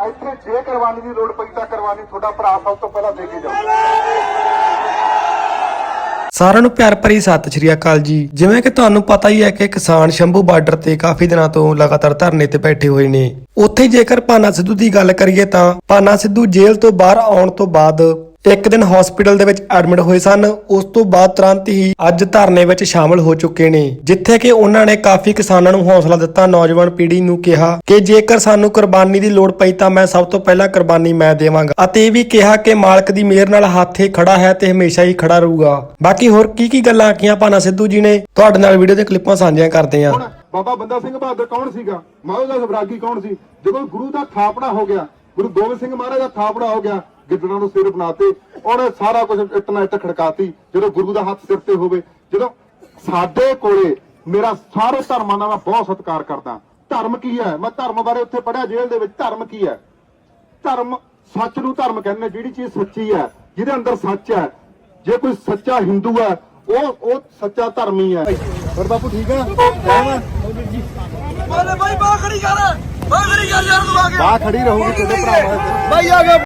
ਇੱਥੇ ਜੇ ਕੁਰਬਾਨੀ ਦੀ ਲੋੜ ਪਈ ਤਾਂ ਕੁਰਬਾਨੀ ਤੁਹਾਡਾ ਭਰਾ ਸਭ ਤੋਂ ਪਹਿਲਾਂ ਦੇ ਕੇ ਜਾਊ। ਸਾਰਿਆਂ ਨੂੰ ਪਿਆਰ ਭਰੀ ਸਤਿ ਸ਼੍ਰੀ ਅਕਾਲ ਜੀ। ਜਿਵੇਂ ਕਿ ਤੁਹਾਨੂੰ ਪਤਾ ਹੀ ਹੈ ਕਿ ਕਿਸਾਨ ਸ਼ੰਭੂ ਬਾਰਡਰ ਤੇ ਕਾਫੀ ਦਿਨਾਂ ਤੋਂ ਲਗਾਤਾਰ ਧਰਨੇ ਤੇ ਬੈਠੇ ਹੋਏ ਨੇ। ਉੱਥੇ ਜੇਕਰ ਪਾਨਾ ਸਿੱਧੂ ਦੀ ਗੱਲ ਕਰੀਏ ਤਾਂ ਪਾਨਾ ਸਿੱਧੂ ਜੇਲ੍ਹ ਤੋਂ ਬਾਹਰ ਆਉਣ ਤੋਂ ਬਾਅਦ ਇੱਕ ਦਿਨ ਹਸਪੀਟਲ ਦੇ ਵਿੱਚ ਐਡਮਿਟ ਹੋਏ ਸਨ। ਉਸ ਤੋਂ ਬਾਅਦ ਤੁਰੰਤ ਹੀ ਅੱਜ ਧਰਨੇ ਵਿੱਚ ਸ਼ਾਮਲ ਹੋ ਚੁੱਕੇ ਨੇ, ਜਿੱਥੇ ਕਿ ਉਹਨਾਂ ਨੇ ਕਾਫੀ ਕਿਸਾਨਾਂ ਨੂੰ ਹੌਸਲਾ ਦਿੱਤਾ। ਨੌਜਵਾਨ ਪੀੜ੍ਹੀ ਨੂੰ ਕਿਹਾ ਕਿ ਜੇਕਰ ਸਾਨੂੰ ਕੁਰਬਾਨੀ ਦੀ ਲੋੜ ਪਈ ਤਾਂ ਮੈਂ ਸਭ ਤੋਂ ਪਹਿਲਾਂ ਕੁਰਬਾਨੀ ਮੈਂ ਦੇਵਾਂਗਾ। ਅਤੇ ਇਹ ਵੀ ਕਿਹਾ ਕਿ ਮਾਲਕ ਦੀ ਮਿਹਰ ਨਾਲ ਹੱਥੇ ਖੜਾ ਹੈ ਤੇ ਹਮੇਸ਼ਾ ਹੀ ਖੜਾ ਰਹੂਗਾ। ਬਾਕੀ ਹੋਰ ਕੀ ਕੀ ਗੱਲਾਂ ਆਖੀਆਂ ਭਾਨਾ ਸਿੱਧੂ ਜੀ ਨੇ? ਤੁਹਾਡੇ ਨਾਲ ਵੀਡੀਓ ਦੇ ਕਲਿੱਪਾਂ ਸਾਂਝੀਆਂ ਕਰਦੇ ਹਾਂ। ਬਾਬਾ ਬੰਦਾ ਸਿੰਘ ਬਹਾਦਰ ਕੌਣ ਸੀਗਾ? ਮਾਧੋ ਦਾ ਸਵਰਾਗੀ ਕੌਣ ਸੀ? ਜਦੋਂ ਗੁਰੂ ਦਾ ਥਾਪੜਾ ਹੋ ਗਿਆ, ਗੁਰੂ ਗੋਬਿੰਦ ਸਿੰਘ ਮਹਾਰਾਜ ਦਾ ਥਾਪੜਾ ਹੋ ਗਿਆ ਗਿੱਦੜਾਂ ਨੂੰ ਸਿਰ ਬਣਾਤੇ ਉਹਨੇ ਸਾਰਾ ਕੁਝ ਇੱਟ ਨਾਲ ਇੱਟ ਖੜਕਾਤੀ ਜਦੋਂ ਗੁਰੂ ਦਾ ਹੱਥ ਸਿਰ ਤੇ ਹੋਵੇ ਜਦੋਂ ਸਾਡੇ ਕੋਲੇ ਮੇਰਾ ਸਾਰੇ ਧਰਮਾਂ ਦਾ ਮੈਂ ਬਹੁਤ ਸਤਿਕਾਰ ਕਰਦਾ। ਧਰਮ ਕੀ ਹੈ? ਮੈਂ ਧਰਮ ਬਾਰੇ ਉੱਥੇ ਪੜਿਆ ਜੇਲ੍ਹ ਦੇ ਵਿੱਚ ਧਰਮ ਕੀ ਹੈ? ਧਰਮ ਸੱਚ ਨੂੰ ਧਰਮ ਕਹਿੰਦੇ ਜਿਹੜੀ ਚੀਜ਼ ਸੱਚੀ ਹੈ ਜਿਹਦੇ ਅੰਦਰ ਸੱਚ ਹੈ ਜੇ ਕੋਈ ਸੱਚਾ ਹਿੰਦੂ ਹੈ ਉਹ ਉਹ ਸੱਚਾ ਧਰਮੀ ਹੈ। ਹੋਰ ਬਾਪੂ ਠੀਕ ਹੈ ਬਾਈ ਬਾਹ ਖੜੀ ਕਰ ਬਾਹ ਖੜੀ ਕਰ ਯਾਰ ਤੂੰ ਆ ਕੇ। ਬਾਹ ਖੜੀ ਰਹੂਗੀ ਤੇਰੇ ਭਰਾਵਾਂ ਬਾਈ ਆ ਗਿਆ।